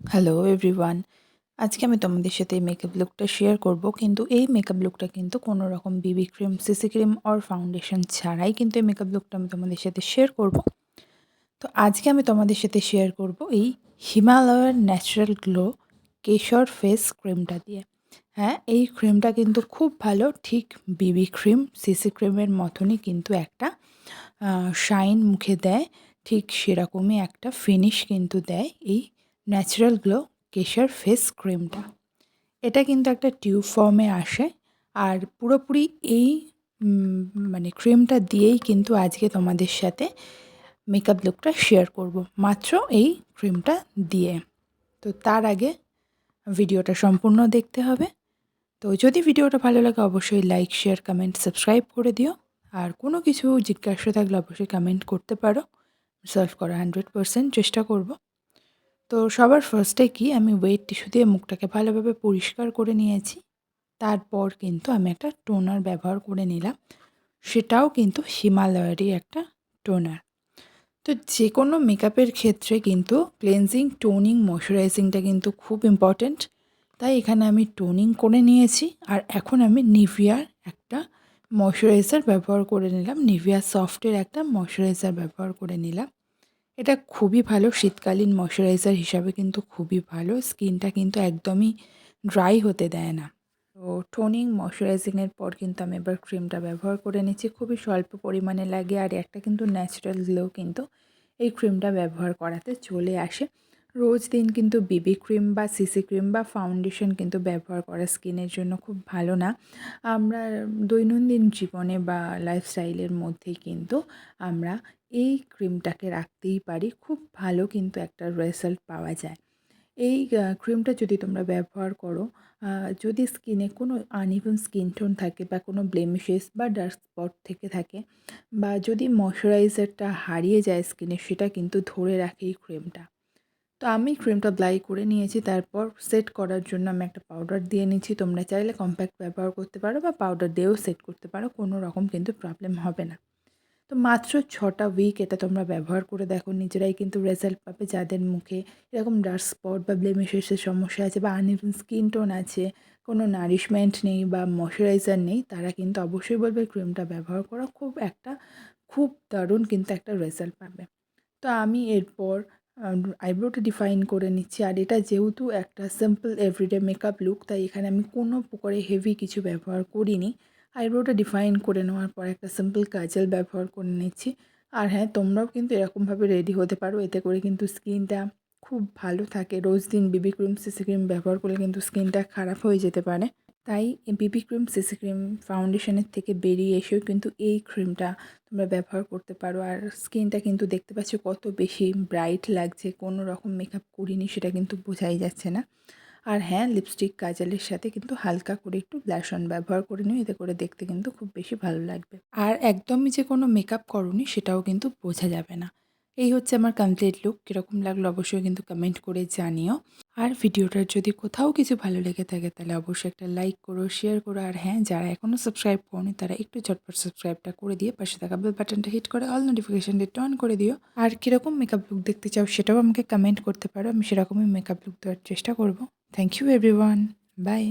Hello everyone আজকে আমি তোমাদের সাথে এই মেকআপ লুকটা শেয়ার করব, কিন্তু এই মেকআপ লুকটা কিন্তু কোনো রকম BB cream CC cream or foundation ছাড়াই কিন্তু এই মেকআপ লুকটা আমি তোমাদের সাথে শেয়ার করব। তো আজকে আমি তোমাদের সাথে শেয়ার করব এই হিমালয়ের ন্যাচারাল গ্লো কেশর ফেস ক্রিমটা দিয়ে। হ্যাঁ এই ক্রিমটা কিন্তু খুব ভালো, ঠিক বিবি ক্রিম সিসি ক্রিমের মতনই কিন্তু একটা শাইন মুখে দেয়, ঠিক সেরকমই একটা ফিনিশ কিন্তু দেয় এই ন্যাচারাল গ্লো, কেশর ফেস ক্রিমটা। এটা কিন্তু একটা টিউব ফর্মে আসে আর পুরোপুরি এই মানে ক্রিমটা দিয়েই কিন্তু আজকে তোমাদের সাথে মেকআপ লুকটা শেয়ার করব। মাত্র এই ক্রিমটা দিয়ে। তো তার আগে ভিডিওটা সম্পূর্ণ দেখতে হবে। তো যদি ভিডিওটা ভালো লাগে অবশ্যই লাইক, শেয়ার, কমেন্ট, সাবস্ক্রাইব করে দিও। আর কোনো কিছু জিজ্ঞাসা থাকলে অবশ্যই কমেন্ট করতে পারো। সলভ করা হান্ড্রেড পারসেন্ট চেষ্টা করব। তো সবার ফার্স্টে কি আমি ওয়েট টিস্যু দিয়ে মুখটাকে ভালোভাবে পরিষ্কার করে নিয়েছি। তারপর কিন্তু আমি একটা টোনার ব্যবহার করে নিলাম। সেটাও কিন্তু হিমালয়েরই একটা টোনার তো যে কোনো মেকআপের ক্ষেত্রে কিন্তু ক্লেনজিং টোনিং ময়শ্চারাইজিংটা কিন্তু খুব ইম্পর্ট্যান্ট তাই এখানে আমি টোনিং করে নিয়েছি আর এখন আমি নিভিয়ার একটা ময়শ্চারাইজার ব্যবহার করে নিলাম। নিভিয়া সফটের একটা ময়শ্চারাইজার ব্যবহার করে নিলাম। এটা খুবই ভালো। শীতকালীন ময়শ্চারাইজার হিসাবে কিন্তু খুবই ভালো। স্কিনটা কিন্তু একদমই ড্রাই হতে দেয় না। তো টোনিং ময়শ্চারাইজিংয়ের পর কিন্তু আমি এবার ক্রিমটা ব্যবহার করে নিচ্ছি। খুবই স্বল্প পরিমাণে লাগে আর একটা কিন্তু ন্যাচারাল গ্লো কিন্তু এই ক্রিমটা ব্যবহার করাতে চলে আসে। রোজ দিন কিন্তু বিবি ক্রিম বা সিসি ক্রিম বা ফাউন্ডেশন কিন্তু ব্যবহার করা স্কিনের জন্য খুব ভালো না। আমরা দৈনন্দিন জীবনে বা লাইফস্টাইলের মধ্যেই কিন্তু আমরা এই ক্রিমটাকে রাখতেই পারি, খুব ভালো কিন্তু একটা রেজাল্ট পাওয়া যায়। এই ক্রিমটা যদি তোমরা ব্যবহার করো যদি স্কিনে কোনো আনইভেন স্কিন টোন থাকে বা কোনো ব্লেমিশেস বা ডার্ক স্পট থেকে থাকে বা যদি ময়শ্চারাইজারটা হারিয়ে যায় স্কিনে, সেটা কিন্তু ধরে রাখে এই ক্রিমটা তো আমি ক্রিমটা ব্লাই করে নিয়েছি। তারপর সেট করার জন্য আমি একটা পাউডার দিয়ে নিচ্ছি। তোমরা চাইলে কম্প্যাক্ট ব্যবহার করতে পারো বা পাউডার দিয়েও সেট করতে পারো। কোনো রকম কিন্তু প্রবলেম হবে না। তো মাত্র ছটা উইক এটা তোমরা ব্যবহার করে দেখো। নিজেরাই কিন্তু রেজাল্ট পাবে। যাদের মুখে এরকম ডার্ক স্পট বা ব্লেমিশেসের সমস্যা আছে বা আনইভেন স্কিন টোন আছে, কোনো নারিশমেন্ট নেই বা ময়শ্চারাইজার নেই, তারা কিন্তু অবশ্যই বলবে ক্রিমটা ব্যবহার করা খুব একটা, খুব দারুণ কিন্তু একটা রেজাল্ট পাবে। তো আমি এরপর আইব্রোটা ডিফাইন করে নিচ্ছি। আর এটা যেহেতু একটা সিম্পল এভরিডে মেকআপ লুক তাই এখানে আমি কোনো প্রকারে হেভি কিছু ব্যবহার করিনি। আইব্রোটা ডিফাইন করে নেওয়ার পর একটা সিম্পল কাজল ব্যবহার করে নিচ্ছি। আর হ্যাঁ তোমরাও কিন্তু এরকমভাবে রেডি হতে পারো। এতে করে কিন্তু স্কিনটা খুব ভালো থাকে। রোজ দিন বিবি ক্রিম সিসি ক্রিম ব্যবহার করলে কিন্তু স্কিনটা খারাপ হয়ে যেতে পারে। তাই বিবি ক্রিম সিসি ক্রিম ফাউন্ডেশনের থেকে বেরিয়ে এসেও কিন্তু এই ক্রিমটা তোমরা ব্যবহার করতে পারো। আর স্কিনটা কিন্তু দেখতে পাচ্ছ কত বেশি ব্রাইট লাগছে, কোনো রকম মেকআপ করিনি সেটা কিন্তু বোঝাই যাচ্ছে না। আর হ্যাঁ লিপস্টিক কাজলের সাথে কিন্তু হালকা করে একটু ব্লাশ অন ব্যবহার করে নিও, এতে করে দেখতে কিন্তু খুব বেশি ভালো লাগবে। আর একদমই যে কোনো মেকআপ করনি সেটাও কিন্তু বোঝা যাবে না। এই হচ্ছে আমার কমপ্লিট লুক কীরকম লাগল অবশ্যই কিন্তু কমেন্ট করে জানিও। আর ভিডিওটার যদি কোথাও কিছু ভালো লেগে থাকে, তাহলে অবশ্যই একটা লাইক করো শেয়ার করো। আর হ্যাঁ যারা এখনও সাবস্ক্রাইব করনি, তারা একটু ঝটপট সাবস্ক্রাইবটা করে দিয়ে পাশে থাকা বেল বাটনটা হিট করে অল নোটিফিকেশানটা টন করে দিও। আর কীরকম মেকআপ লুক দেখতে চাও, সেটাও আমাকে কমেন্ট করতে পারো। আমি সেরকমই মেকআপ লুক দেওয়ার চেষ্টা করব। Thank you everyone bye